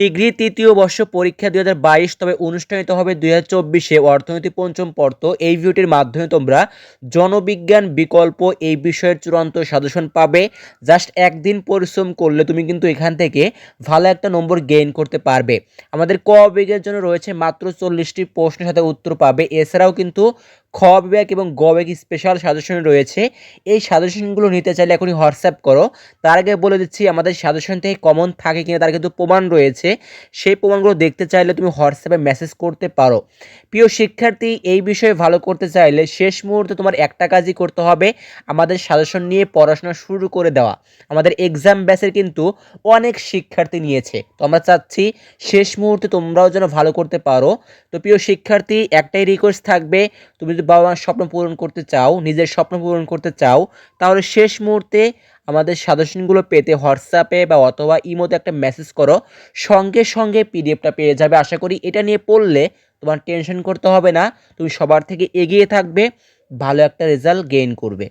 Degree তৃতীয় বর্ষ পরীক্ষা দুই হাজার বাইশ, তবে অনুষ্ঠিত হবে দুই হাজার চব্বিশে। অর্থনীতি পঞ্চম পর্ত। এই ভিডিওটির মাধ্যমে তোমরা জনবিজ্ঞান বিকল্প এই বিষয়ের চূড়ান্ত সাজেশন পাবে। জাস্ট একদিন পরিশ্রম করলে তুমি কিন্তু এখান থেকে ভালো একটা নম্বর গেইন করতে পারবে। আমাদের ক বিজ্ঞের জন্য রয়েছে মাত্র চল্লিশটি প্রশ্নের সাথে উত্তর পাবে। এছাড়াও কিন্তু খ বিভাগ এবং গ বিভাগ স্পেশাল সাজেশন রয়েছে। এই সাজেশনগুলো নিতে চাইলে এখনই হোয়াটসঅ্যাপ করো। তার আগে বলে দিচ্ছি, আমাদের সাজেশন থেকে কমন থাকে কিনা তার কিন্তু প্রমাণ রয়েছে। সেই প্রমাণগুলো দেখতে চাইলে তুমি হোয়াটসঅ্যাপে মেসেজ করতে পারো। প্রিয় শিক্ষার্থী, এই বিষয়ে ভালো করতে চাইলে শেষ মুহূর্তে তোমার একটা কাজই করতে হবে, আমাদের সাজেশন নিয়ে পড়াশোনা শুরু করে দেওয়া। আমাদের এক্সাম ব্যাচের কিন্তু অনেক শিক্ষার্থী নিয়েছে। তো আমরা চাচ্ছি শেষ মুহূর্তে তোমরাও যেন ভালো করতে পারো। তো প্রিয় শিক্ষার্থী, একটাই রিকোয়েস্ট থাকবে, তুমি যদি বাবা মার স্বপ্ন পূরণ করতে চাও, নিজের স্বপ্ন পূরণ করতে চাও, তাহলে শেষ মুহূর্তে আমাদের সাজেশনগুলো পেতে হোয়াটসঅ্যাপে বা অথবা ইমোতে একটা মেসেজ করো। সঙ্গে সঙ্গে পিডিএফটা পেয়ে যাবে। আশা করি এটা নিয়ে পড়লে তোমার টেনশন করতে হবে না। তুমি সবার থেকে এগিয়ে থাকবে। ভালো একটা রেজাল্ট গেইন করবে।